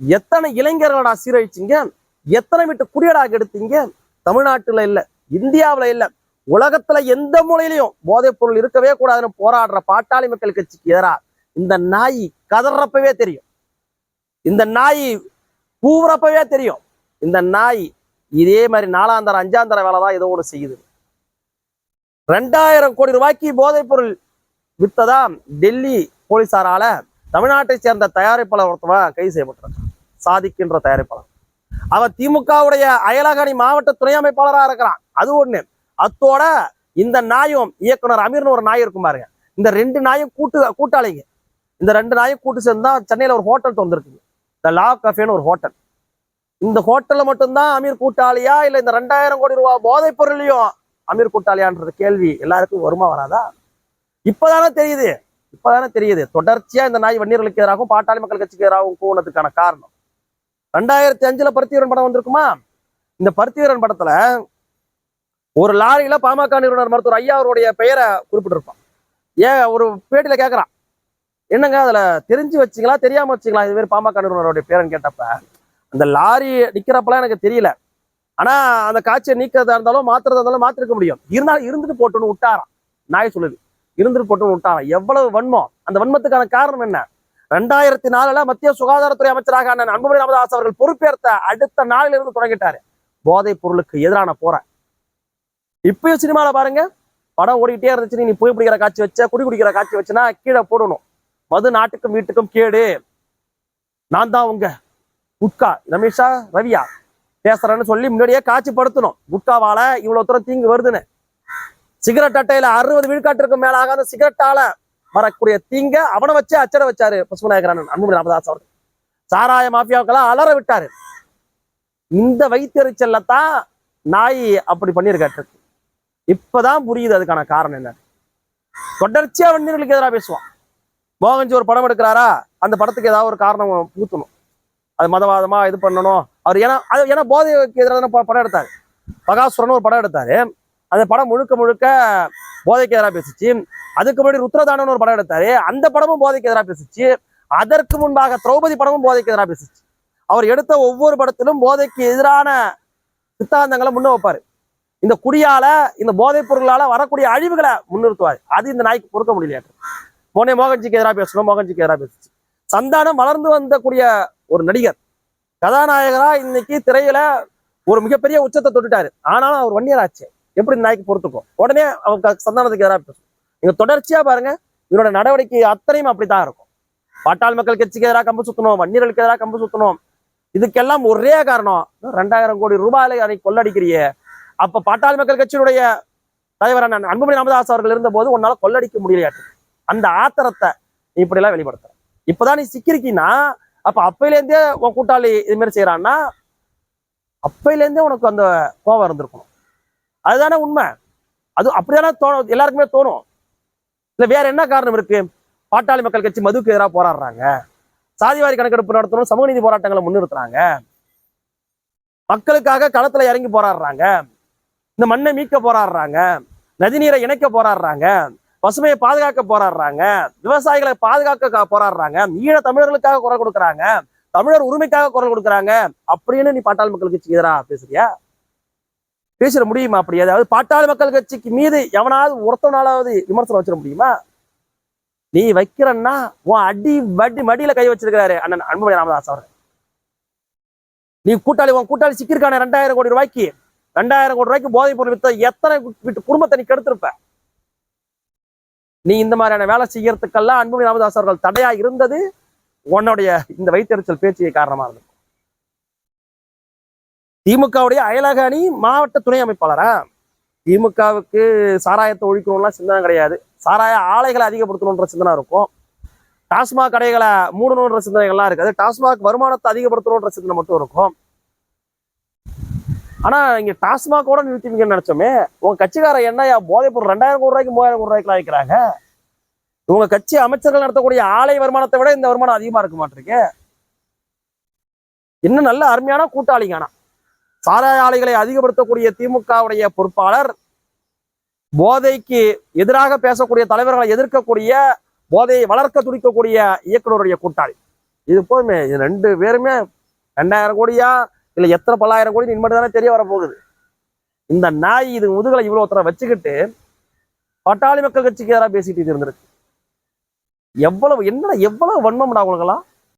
எத்தனை இளைஞர்களோட சீரழிச்சிங்க எத்தனை விட்டு குடியடாக எடுத்தீங்க? தமிழ்நாட்டுல இல்ல இந்தியாவுல இல்ல உலகத்துல எந்த மூலையிலையும் போதைப் பொருள் இருக்கவே கூடாதுன்னு போராடுற பாட்டாளி மக்கள் கட்சிக்கு எதிராக இந்த நாய் கதறப்பவே தெரியும். இந்த நாய் கூவுறப்பவே தெரியும். இந்த நாய் இதே மாதிரி நாலாந்தர அஞ்சாந்தர வேலை தான் ஏதோ ஒன்று செய்யுது. ரெண்டாயிரம் கோடி ரூபாய்க்கு போதைப் பொருள் வித்ததா டெல்லி போலீசாரால தமிழ்நாட்டை சேர்ந்த தயாரிப்பாளர் ஒருத்தவன் கைது செய்யப்பட்டிருக்கான். சாதிக்கின்ற தயாரிப்பாளர். அவன் திமுகவுடைய அயலகணி மாவட்ட துணை அமைப்பாளராக இருக்கிறான். அது ஒண்ணு. அத்தோட இந்த நாயும் இயக்குனர் அமீர்னு ஒரு நாய் இருக்கும் பாருங்க. இந்த ரெண்டு நாயும் கூட்டு கூட்டாளிங்க. இந்த ரெண்டு நாயும் கூட்டு சேர்ந்து தான் சென்னையில ஒரு ஹோட்டல் திறந்துருக்குங்க த லா கஃபேன்னு ஒரு ஹோட்டல். இந்த ஹோட்டல்ல மட்டும்தான் அமீர் கூட்டாளியா? இல்ல இந்த ரெண்டாயிரம் கோடி ரூபாய் போதைப் பொருளையும் அமீர் கூட்டாளியான்றது கேள்வி எல்லாருக்கும் வருமா வராதா? இப்பதானே தெரியுது. இப்பதானே தெரியுது. தொடர்ச்சியா இந்த நாய் வன்னியர்களுக்கு எதிராகவும் பாட்டாளி மக்கள் கட்சிக்கு எதிராகவும் போனதுக்கான காரணம். ரெண்டாயிரத்தி அஞ்சுல பருத்திவீரன் படம் வந்திருக்குமா? இந்த பருத்திவீரன் படத்துல ஒரு லாரியில பாமக நிறுவனர் மருத்துவர் ஐயா அவருடைய பெயரை குறிப்பிட்டிருப்பான். ஏன் ஒரு பேட்டியில கேக்குறான். என்னங்க அதுல தெரிஞ்சு வச்சுங்களா தெரியாம வச்சுங்களா? இது மாதிரி பாமக நிறுவனருடைய பேரன்னு கேட்டப்ப அந்த லாரி நிக்கிறப்பெல்லாம் எனக்கு தெரியல. ஆனா அந்த காட்சியை நீக்கிறதா இருந்தாலும் மாத்துறதா இருந்தாலும் மாத்திருக்க முடியும். இருந்தாலும் இருந்துட்டு போட்டுன்னு விட்டாராம். நாய் சொல்லுது. இருந்துட்டு போட்டுன்னு விட்டாராம். எவ்வளவு வன்மம்? அந்த வன்மத்துக்கான காரணம் என்ன? ரெண்டாயிரத்தி நாலுல மத்திய சுகாதாரத்துறை அமைச்சராக அண்ணன் அன்புமணி ராமதாஸ் அவர்கள் பொறுப்பேற்ற அடுத்த நாளிலிருந்து இருந்து தொடங்கிட்டாரு. போதைப் பொருளுக்கு எதிரான போற இப்பயும் சினிமால பாருங்க படம் ஓடிக்கிட்டே இருந்துச்சு நீ புகை பிடிக்கிற காட்சி வச்ச குடி குடிக்கிற காட்சி வச்சுனா கீழே போடணும். மது நாட்டுக்கும் வீட்டுக்கும் கேடு. நான் தான் உங்க குட்கா ரமேஷா ரவியா பேசுறேன்னு சொல்லி முன்னாடியே காட்சிப்படுத்தணும். குட்காவால இவ்வளவு தூரம் தீங்கு வருதுன்னு. சிகரெட் அட்டையில அறுபது விழுக்காட்டிற்கு மேலாக அந்த சிகரெட்டால வரக்கூடிய தீங்க அவனை வச்சு அச்சட வச்சாரு பசுமநாயகரன் அன்புமணி ராமதாஸ் அவர்கள். சாராய மாஃபியாவுக்கெல்லாம் அலற விட்டாரு. இந்த வைத்தறிச்சல்லத்தான் நாய் அப்படி பண்ணியிருக்காட்டு இப்பதான் புரியுது அதுக்கான காரணம் என்ன தொடர்ச்சியா வன்னியர்களுக்கு எதிராக பேசுவான். மோகன்ஜி ஒரு படம் எடுக்கிறாரா? அந்த படத்துக்கு ஏதாவது ஒரு காரணம் பூத்தணும் அது மதவாதமா இது பண்ணணும். அவர் ஏன்னா அது ஏன்னா போதைக்கு எதிராக படம் எடுத்தாரு. பகாசுரன் ஒரு படம் எடுத்தாரு. அந்த படம் முழுக்க முழுக்க போதைக்கு எதிராக பேசிச்சு. அதுக்கு முன்னாடி ருத்ரதானன் ஒரு படம் எடுத்தாரு. அந்த படமும் போதைக்கு எதிராக பேசிச்சு. அதற்கு முன்பாக திரௌபதி படமும் போதைக்கு எதிராக பேசிச்சு. அவர் எடுத்த ஒவ்வொரு படத்திலும் போதைக்கு எதிரான சித்தாந்தங்களை முன்ன வைப்பாரு இந்த குடியால இந்த போதைப் பொருளால வரக்கூடிய அழிவுகளை முன்னிறுத்துவார். அது இந்த நாய்க்கு பொறுக்க முடியலையாட்டு மோனே மோகன்ஜிக்கு எதிராக பேசணும் மோகன்ஜிக்கு எதிராக பேசிச்சு. சந்தானம் வளர்ந்து வந்தக்கூடிய ஒரு நடிகர் கதாநாயகரா இன்னைக்கு திரையில ஒரு மிகப்பெரிய உச்சத்தை தொட்டுட்டாரு. ஆனாலும் அவர் வன்னியராச்சு எப்படி இந்த நாய்க்கு பொறுத்துக்கும்? உடனே அவங்க சந்தானத்துக்கு எதிராக பேசும் நீங்க தொடர்ச்சியா பாருங்க இவரோட நடவடிக்கை அத்தனையும் அப்படித்தான் இருக்கும். பாட்டாள் மக்கள் கட்சிக்கு எதிராக கம்பு சுத்தணும் வன்னியர்களுக்கு எதிராக கம்பு சுத்தணும். இதுக்கெல்லாம் ஒரே காரணம் ரெண்டாயிரம் கோடி ரூபாயில அன்னைக்கு கொள்ளடிக்கிறியே. அப்ப பாட்டாள் மக்கள் கட்சியினுடைய தலைவர் அண்ணன் அன்புமணி ராமதாஸ் அவர்கள் இருந்தபோது உன்னால கொள்ளடிக்க முடியலையாட்டு. அந்த ஆத்திரத்தை நீ இப்படி எல்லாம் வெளிப்படுத்துற. இப்பதான் நீ சிக்கிருக்கீன்னா அப்ப அப்பையிலேருந்தே உன் கூட்டாளி இது மாதிரி செய்யறான்னா அப்பையிலேருந்தே உனக்கு அந்த கோபம் இருந்திருக்கணும் அதுதானே உண்மை. அது அப்படிதானே தோணும் எல்லாருக்குமே தோணும். இல்ல வேற என்ன காரணம் இருக்கு? பாட்டாளி மக்கள் கட்சி மதுக்கு எதிராக போராடுறாங்க. சாதிவாரி கணக்கெடுப்பு நடத்தணும் சமூக நீதி போராட்டங்களை முன்னிறுத்துறாங்க. மக்களுக்காக களத்துல இறங்கி போராடுறாங்க. இந்த மண்ணை மீட்க போராடுறாங்க. நதிநீரை இணைக்க போராடுறாங்க. பசுமையை பாதுகாக்க போராடுறாங்க. விவசாயிகளை பாதுகாக்க போராடுறாங்க. ஈழ தமிழர்களுக்காக குரல் கொடுக்குறாங்க. தமிழர் உரிமைக்காக குரல் கொடுக்குறாங்க. அப்படின்னு நீ பாட்டாளி மக்கள் கட்சிக்கு எதிராக பேசுறியா? பேசிட முடியுமா அப்படி? ஏதாவது பாட்டாளி மக்கள் கட்சிக்கு மீது எவனாவது ஒருத்தவனாலாவது விமர்சனம் வச்சிட முடியுமா? நீ வைக்கிறன்னா உன் அடி வடி மடியில கை வச்சிருக்கிறாரு அண்ணன் அன்புமணி ராமதாஸ் அவர் நீ கூட்டாளி உன் கூட்டாளி சிக்கிருக்கான ரெண்டாயிரம் கோடி ரூபாய்க்கு. ரெண்டாயிரம் கோடி ரூபாய்க்கு போதைப் பொருள் வித்த எத்தனை வீட்டு குடும்பத்தை நீ கெடுத்திருப்ப? நீ இந்த மாதிரியான வேலை செய்யறதுக்கெல்லாம் அன்புமணி ராமதாஸ் அவர்கள் தடையா இருந்தது உன்னுடைய இந்த வைத்தறிச்சல் பேச்சு காரணமா இருந்தது. திமுகவுடைய அயலக அணி மாவட்ட துணை அமைப்பாளரா? திமுகவுக்கு சாராயத்தை ஒழிக்கணும்லாம் சிந்தனை கிடையாது. சாராய ஆலைகளை அதிகப்படுத்தணுன்ற சிந்தனை இருக்கும். டாஸ்மாக் கடைகளை மூடணுன்ற சிந்தனைகள்லாம் இருக்காது. டாஸ்மாக் வருமானத்தை அதிகப்படுத்தணுன்ற சிந்தனை மட்டும் இருக்கும். ஆனா இங்க டாஸ்மாகோட நிறுத்திவிங்கன்னு நினைச்சோமே உங்க கட்சிக்கார என்னையா போதைப்பொருள் ரெண்டாயிரம் கோடி ரூபாய்க்கு மூவாயிரம் கோடி ரூபாய்க்குலாம் வைக்கிறாங்க உங்க கட்சி அமைச்சர்கள் நடத்தக்கூடிய ஆலை வருமானத்தை விட இந்த வருமானம் அதிகமா இருக்க மாட்டிருக்கு இன்னும் நல்ல அருமையான கூட்டாளிங்க ஆனா. சாராய ஆலைகளை அதிகப்படுத்தக்கூடிய திமுகவுடைய பொறுப்பாளர் போதைக்கு எதிராக பேசக்கூடிய தலைவர்களை எதிர்க்கக்கூடிய போதையை வளர்க்க துடிக்கக்கூடிய இயக்குனருடைய கூட்டாளி. இது போதுமே இது ரெண்டு பேருமே ரெண்டாயிரம் கோடியா இல்லை எத்தனை பல்லாயிரம் கோடி இனிமேட்டு தானே தெரிய வரப்போகுது. இந்த நாய் இது முதுகலை இவ்வளோ ஒருத்தரை வச்சுக்கிட்டு பட்டாளி மக்கள் கட்சிக்கு எதிராக பேசிட்டு இருந்திருக்கு. எவ்வளவு என்ன எவ்வளவு வன்மம்டா அவங்களுக்கெல்லாம்